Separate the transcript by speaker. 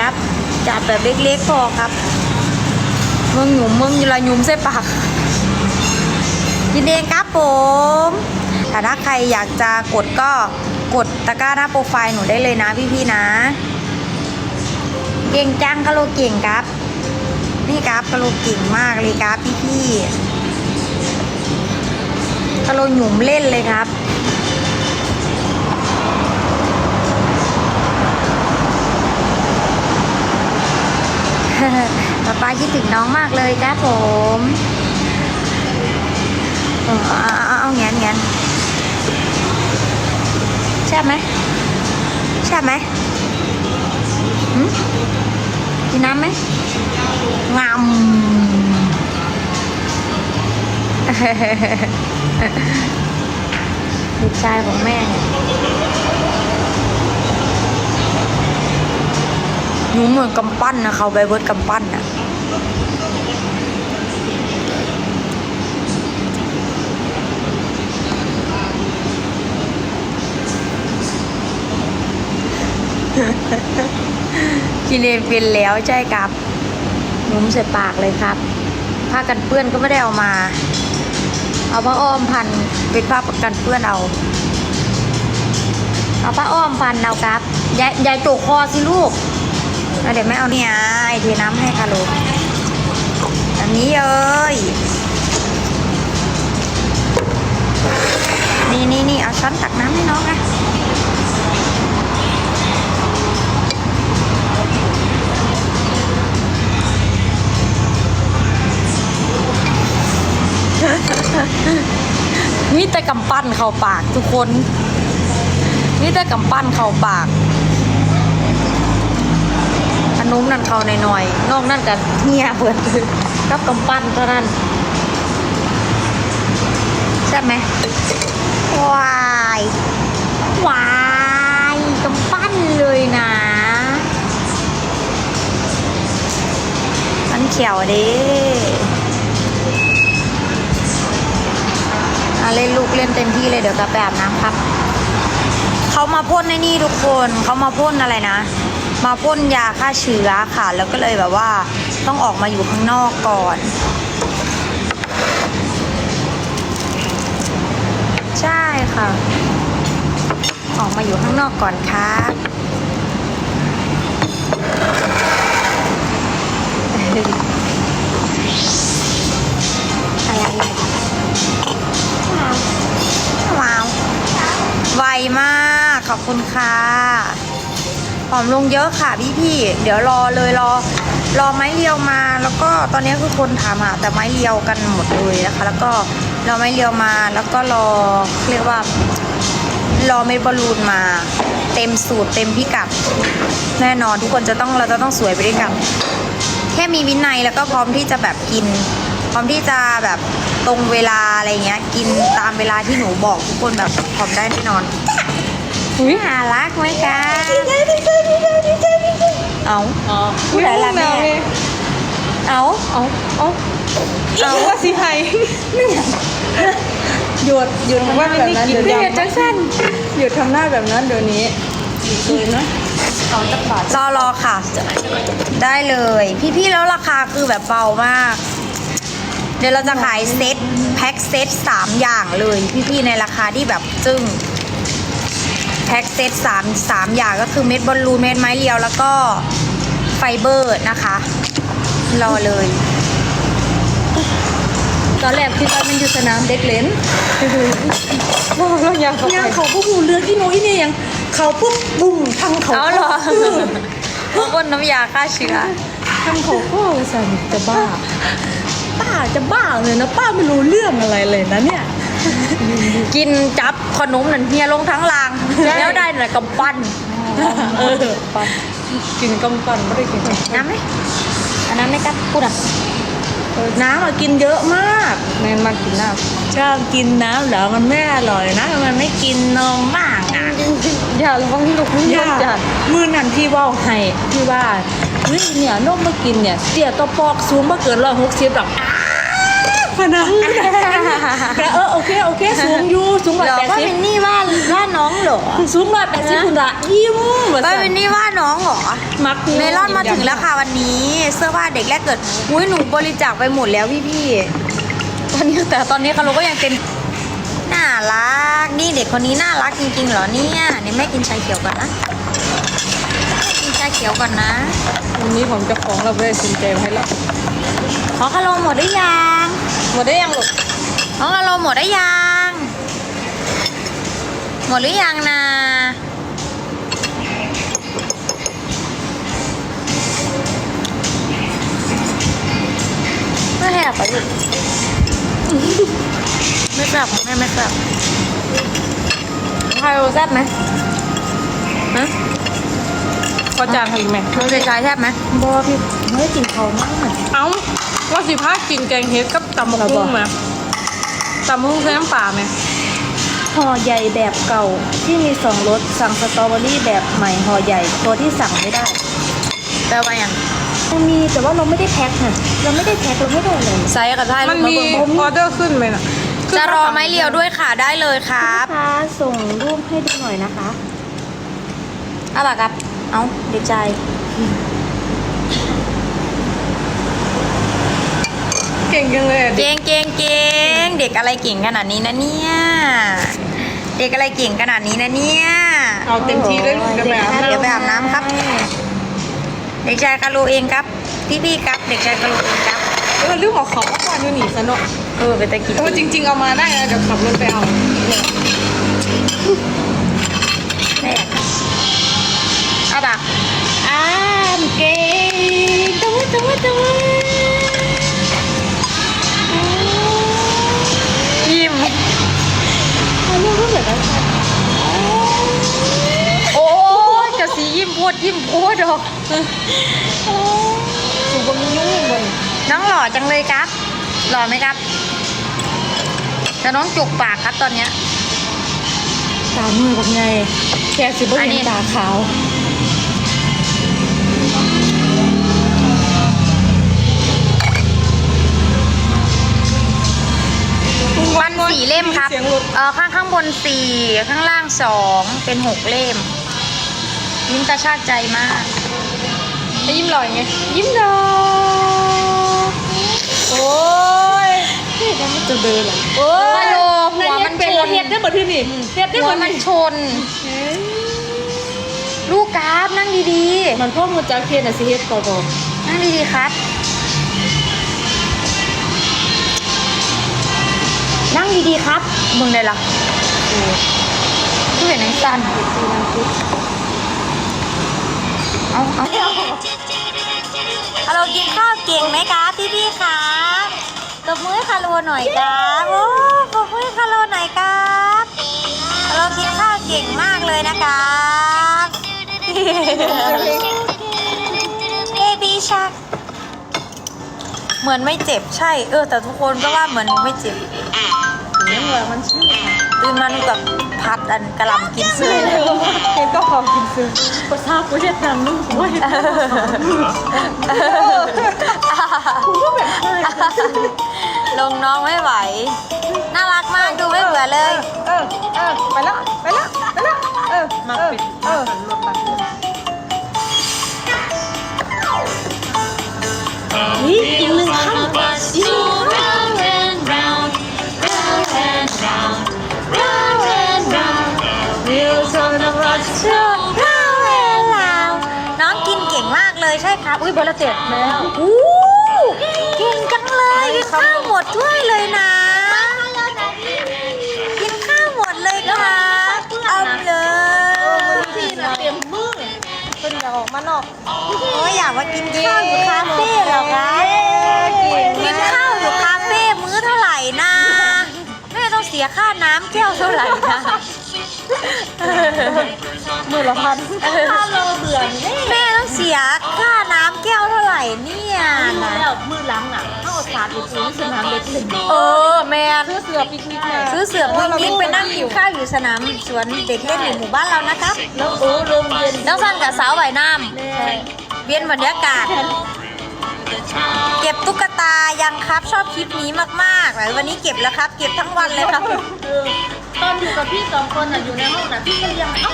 Speaker 1: ครับ จับแบบเล็กๆพอครับมึงหยุ่มมึงอยู่ละหยุ่มเส้ปากกินเองครับผมแต่ถ้าใครอยากจะกดก็กดตะกร้าหน้าโปรไฟล์หนูได้เลยนะพี่ๆนะ เก่งจังกะโลเก่งครับ นี่ครับกะโลเก่งมากเลยครับพี่ๆกะโลหยุ่มเล่นเลยครับ ป๊าป๊าคิดถึงน้องมากเลยครับผมเออเอาเอาเอาเงนแงนใช่บไหมใช่บไหมหืมกินน้ำไหมงามลูกชายของแม่ เหมือนกำปั้นนะเขาใบเบิร์ดกำปั้นนะกินเองเป็นแล้วใช่ครับหนุ่มใส่ปากเลยครับ ผ้ากันเปื้อนก็ไม่ได้เอามา เอาผ้าอ้อมพันเป็นผ้ากันเปื้อนเอาเอาผ้าอ้อมพันเอาครับยายยายโจกคอสิลูก เอาเดี๋ยวแม่เอาเนี่ยเทน้ำให้ค่ะลูกอันนี้เอ้ยนี่นี่นี่เอาช้อนตักน้ำให้น้องนะมีแต่กำปั้นเข้าปากทุกคนมีแต่กำปั้นเข้าปาก นนู้มนั่นเขาหน่อยๆนอกนั่นกับเฮียเปิดกับกำปั้นเท่านั้นใช่ไหมวายวายกำปั้นเลยนะมันเขียวด้อะเล่นลูกเล่นเต็มที่เลยเดี๋ยวกลับไปบน้ำครับ เขามาพ่นในนี่ทุกคน เขามาพ่นอะไรนะ มาพ่นยาฆ่าเชื้อค่ะ แล้วก็เลยแบบว่าต้องออกมาอยู่ข้างนอกก่อน ใช่ค่ะ ออกมาอยู่ข้างนอกก่อนครับอะไรว้าว ไวมาก ขอบคุณค่ะ อมลงเยอะค่ะพี่พี่เดี๋ยวรอเลยรอรอไม้เรียวมา แล้วก็ตอนนี้คือคนถามหาแต่ไม้เรียวกันหมดเลยนะคะ แล้วก็รอไม้เรียวมาแล้วก็รอเรียกว่ารอเม็ดบอลลูนมาเต็มสูตรเต็มพิกัดแน่นอนทุกคนจะต้องเราจะต้องสวยไปด้วยกัน แค่มีวินัยแล้วก็พร้อมที่จะแบบกิน พร้อมที่จะแบบตรงเวลาอะไรเงี้ย กินตามเวลาที่หนูบอกทุกคนแบบพร้อมได้แน่นอน น่ารักไหมคะเอา
Speaker 2: อ๋อ
Speaker 1: ผู้ใดล่ะแม่เอา
Speaker 2: เอาเอาเอาว่าสิไทยหยุดหยุดทำหน้าแบบนั้นเดี๋ยวนี้
Speaker 1: ยกจังสั้น
Speaker 2: หยุดทำหน้าแบบนั้นเดี๋ยวนี้เลยนะเอาจักบาท
Speaker 1: รอรอค่ะ ได้เลย พี่ๆแล้วราคาคือแบบเบามาก เดี๋ยวเราจะขายเซตแพ็คเซตสามอย่างเลย พี่ๆในราคาที่แบบจึ้ง แพ็คเซตสามสามอย่างก็คือเม็ดบอลลูนเม็ดไม้เรียวแล้วก็ไฟเบอร์นะคะ รอเลย
Speaker 2: ตอนแรกคิดว่ามันอยู่สนามเด็กเล่นเราเราอยากเขา
Speaker 3: ย่างเขาพวกหูเรือที่โน้ยเนี่ยยังเขาปุ๊บบุ้งทางเขา
Speaker 1: เอาเหรอพวกคนน้ำยาฆ่าเชื้อ
Speaker 3: ทางเขาก็สันจะบ้าป้าจะบ้าเลยนะป้าไม่รู้เรื่องอะไรเลยนะเนี่ย
Speaker 1: กินจับขนมนั่นเฮียลงทั้งราง แล้วได้แต่กำปั้น
Speaker 3: เออ
Speaker 2: ปันกินกำปั้นไม่ได้กิน
Speaker 1: น้ำไหมอันนั้นไม่กัดพูดอะ
Speaker 3: น้ำอะกินเยอะมาก
Speaker 2: แม่มากินน้
Speaker 3: ชอบกินน้ำเหรอมันไม่อร่อยนะมันไม่กินนมมากอะำ
Speaker 2: อย่าระวังลูกไม่ย
Speaker 3: ย่า
Speaker 2: อมจัด
Speaker 3: มือนั่นพี่เว่าให้พี่ว่าเฮ้ยเนี่ยนมมากินเนี่ยเสียตัวปอกสูงมาเกินร้อยหกสิบหรอกอ้า ยพนังแต่เออโอเคโอเค สูงอยู่สูงร้อย
Speaker 1: เหรอ
Speaker 3: แปด
Speaker 1: ป้า
Speaker 3: สิบ
Speaker 1: วินนี่ว่าว่าน้องเหรอ
Speaker 3: สูงร้อยแปดสิบคุณละยิ้มว่า
Speaker 1: ป้า
Speaker 3: ซั่น
Speaker 1: วินนี่ว่าน้องเหรอ
Speaker 3: มัก
Speaker 1: เมลอนมาถึงแล้วค่ะวันนี้ เสื้อผ้าเด็กแรกเกิดอุ้ยหนูบริจาคไปหมดแล้วพี่พี่ๆตอนนี้แต่ตอนนี้คารุก็ยังเป็นน่ารักนี่เด็กคนนี้น่ารักจริงๆเหรอเนี่ยนี่แม่กินชาเขียวก่อนนะแม่กินชาเขียวก่อนนะ
Speaker 3: วันนี้ผมเจะของเราไม่ได้สนใจให้แล้ว
Speaker 1: ขอคารุหมดได้ยัง
Speaker 3: ห มดได้ยังลูก
Speaker 1: ของคารุหมดได้ยัง หมดหรือยังนะไม่แหบไปลูกไม่แซ่บของแม่ไม่แซ่บไฮโอแซ่บไหมฮะ
Speaker 3: ก็จานให้อีกไหม
Speaker 1: น้องเด็กชายแซ่บไหมบอพี่ไม่ได้กินเขามาก
Speaker 3: เอ้า ว่าสิพากินแกงเฮ็ดกับตำมะกุ้งไหมตำมะกุ้งใส่น้ำปลาไหม
Speaker 2: ห่อใหญ่แบบเก่าที่มีสองรสสั่งสตรอเบอรี่แบบใหม่ห่อใหญ่ตัวที่สั่งไม่ได้
Speaker 1: แปลว่าอย่าง
Speaker 2: มันมีแต่ว่าเราไม่ได้แพ็คค่ะเราไม่ได้แพ็คเราไม่ได้เลย
Speaker 1: ไซส์กับไทย
Speaker 3: มันมี
Speaker 1: ลูกาเบิ่ง
Speaker 3: ออเดอร์ขึ้นไหมน่ะ
Speaker 1: จะรอไม้เรียวด้วยค่ะได้เลยครับ
Speaker 2: ลูกค้าส่งรูปให้ดูหน่อยนะคะ
Speaker 1: เอาล่ะครับ เอาเด็กชาย
Speaker 3: เก่งจังเลยอะเด็ก
Speaker 1: เก่งเก่งเก่งเด็กอะไรเก่งขนาดนี้นะเนี่ย เด็กอะไรเก่งขนาดนี้นะเนี่ย
Speaker 3: เอาเต็มที่เลยลูกเดี๋ยวไปอาบน้ำ
Speaker 1: เดี๋ยวไปอาบน้ำครับ เด็กชายคารูเองครับ พี่พี่ๆครับ เด็กชายคารูเองครับ
Speaker 3: เออลืมเอาของมาก่อนอยู่หนีซะเนาะ
Speaker 1: เออไปตะกี้
Speaker 3: เออจริง ๆ เอามาได้นะเดี๋ยวขับรถไปเอา
Speaker 1: แม่เอาบัก
Speaker 2: อ้ามเก่งตัวตัวตัว
Speaker 1: สียิ้มโพดยิ้มโพดดอก
Speaker 2: สูบมียุ่งบน
Speaker 1: น้องหล่อจังเลยครับ หล่อไหมครับแต่น้องจุกปากครับตอนเนี้ย
Speaker 2: ตามือกับไงแกสิบ่
Speaker 1: อันนี้
Speaker 2: เห็นตาขาว
Speaker 1: วันสี่เล่มครับ
Speaker 3: เสียงหลุด
Speaker 1: เออข้างข้างบนสี่ข้างล่างสองเป็นหกเล่ม ยิ้มกระชากใจมาก
Speaker 3: ให้ยิ้มลอยไง
Speaker 1: ยิ้มดอก
Speaker 3: โอ้ย
Speaker 2: นี่แล้วมันจะเดินเหรอ
Speaker 3: โอ้
Speaker 1: ฮั
Speaker 3: ย
Speaker 1: ลโหลหัวมัน
Speaker 3: เป็น
Speaker 1: ชน
Speaker 3: เฮ็ดได้หมดที่นี่เฮ็ดได้ห
Speaker 1: หั
Speaker 3: ม
Speaker 1: ว
Speaker 3: ด
Speaker 1: มัน
Speaker 3: นี่
Speaker 1: ชน ลูกกราฟนั่งดี
Speaker 2: มันพ่อมูจักเทียนอะสิเฮ็ดต่อบอก
Speaker 1: ๆนั่งดีๆครับ นั่งดีๆครับ มึงเลยล่ะผู้เห็นในสั้น เอาเอาฮัลโหลกินข้าวเก่งไหมครับพี่พี่ครับตบมือให้คาโลหน่อยครับโอ้ตบมือให้คาโลหน่อยครับฮัลโหลกินข้าวเก่งมากเลยนะครับเอบี้ชักเหมือนไม่เจ็บใช่ เออ แต่ทุกคนก็ว่าเหมือนไม่เจ็บ
Speaker 2: นี่ว่ามันชื่อ ค่ะ
Speaker 1: ตื่นมานูกับพัดอันกระหลำกินซื้อ
Speaker 3: เฮ็ดก็ของกินซื้อ
Speaker 2: ภาษากูเฮ็ดนำนึงโอ้ย
Speaker 1: ลงน้องไม่ไหว น่ารักมากดูไม่เบื่อเลย
Speaker 3: เออ เออ ไปแล้ว ไปแล้ว ไปแล้ว เออ มาปิดเออรถ
Speaker 1: ไป อุ้ยเบอร์ละเจ็ดแล้วอู้เก่งจังเลยกินข้าวหมดถ้วยเลยนะ กินข้าวหมดเลยครับเอาเลย
Speaker 2: ที่น่ะเต็มมือเป็นอยากออกมานอก
Speaker 1: โอ้ยอยากมากินข้าวอยู่คาเฟ่เหรอคะกินข้าวอยู่คาเฟ่มื้อเท่าไหร่นะแม่ต้องเสียค่าน้ำแก้วเท่าไหร่นะ
Speaker 2: มือละพันถ้าเราเบื่อนี่
Speaker 1: แม่ต้องเสียค่าน้ำแก้วเท่าไห ร่เนี่ยนะ
Speaker 2: แล้วมือหลังอะถ้าเอาสาดไปซื้อสนามเด็กเล่น
Speaker 1: เออแม่
Speaker 2: ซื้อเสือปิกนิกมา
Speaker 1: ซื้อเสือพึ่งยิ่งไปนั่งกินข้าวอยู่สนามสวนเด็กเล่นอยู่หมู่บ้านเรานะครับ
Speaker 2: แล้วโอ้ลมเย็น
Speaker 1: น้องสันกับสาวว่ายน้
Speaker 2: แม่ำ
Speaker 1: เวียนบรรยากาศ
Speaker 4: the town.
Speaker 1: เก็บตุ๊กตายังครับชอบคลิปนี้มากๆไหนวันนี้เก็บแล้วครับ เก็บทั้งวันเลยครับ
Speaker 2: ตอนอยู่กับพี่สองคนอะอยู่ในห้องน่ะพี่ก็ยังเอ้า